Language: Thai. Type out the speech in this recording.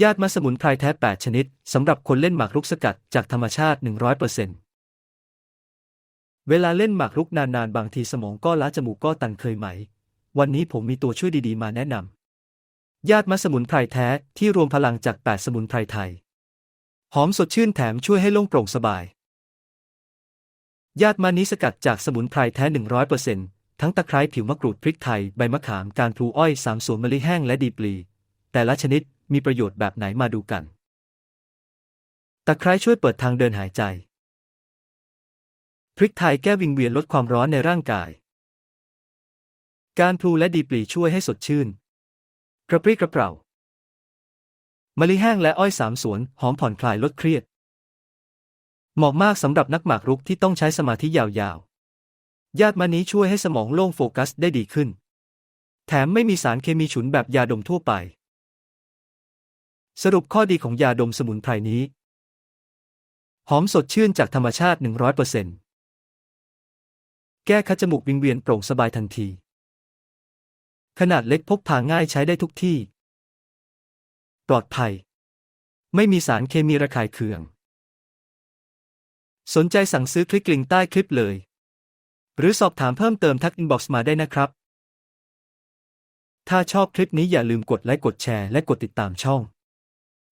ญาติมะสมุนไพรแท้ 8 ชนิด สำหรับคนเล่นหมากรุกสกัดจากธรรมชาติ 100%เวลาเล่นหมากรุกนานๆ บางทีสมองก็ล้าจมูกก็ตันเคยไหม วันนี้ผมมีตัวช่วยดีๆ มาแนะนำญาติมะสมุนไพรแท้ที่รวมพลังจาก 8 สมุนไพรไทย หอมสดชื่นแถมช่วยให้โล่งโปร่งสบาย ญาติมานี้สกัดจากสมุนไพรแท้ 100%ทั้งตะไคร้ผิวมะกรูดพริกไทย ใบมะขามการพลูอ้อยสามสวนมะลิแห้งและดีปลี แต่ละชนิดมีประโยชน์แบบไหนมาดูกัน ตะไคร้ช่วยเปิดทางเดินหายใจ พริกไทยแก้วิงเวียนลดความร้อนในร่างกาย การพลูและดีปลีช่วยให้สดชื่น กระปรี้กระเปร่ามะลิแห้งและอ้อยสามสวนหอมผ่อนคลายลดเครียด เหมาะมากสำหรับนักหมากรุกที่ต้องใช้สมาธิยาวๆ ญาติมานี้ช่วยให้สมองโล่งโฟกัสได้ดีขึ้น แถมไม่มีสารเคมีฉุนแบบยาดมทั่วไป สรุปข้อดีของยาดมสมุนไพรนี้ หอมสดชื่นจากธรรมชาติ 100%แก้คัดจมูกวิงเวียนโปร่งสบายทันที ขนาดเล็กพกพาง่ายใช้ได้ทุกที่ ปลอดภัย ไม่มีสารเคมีระคายเคือง สนใจสั่งซื้อคลิกลิงใต้คลิปเลย หรือสอบถามเพิ่มเติมทักอินบ็อกซ์มาได้นะครับถ้าชอบคลิปนี้อย่าลืมกดไลค์กดแชร์และกดติดตามช่อง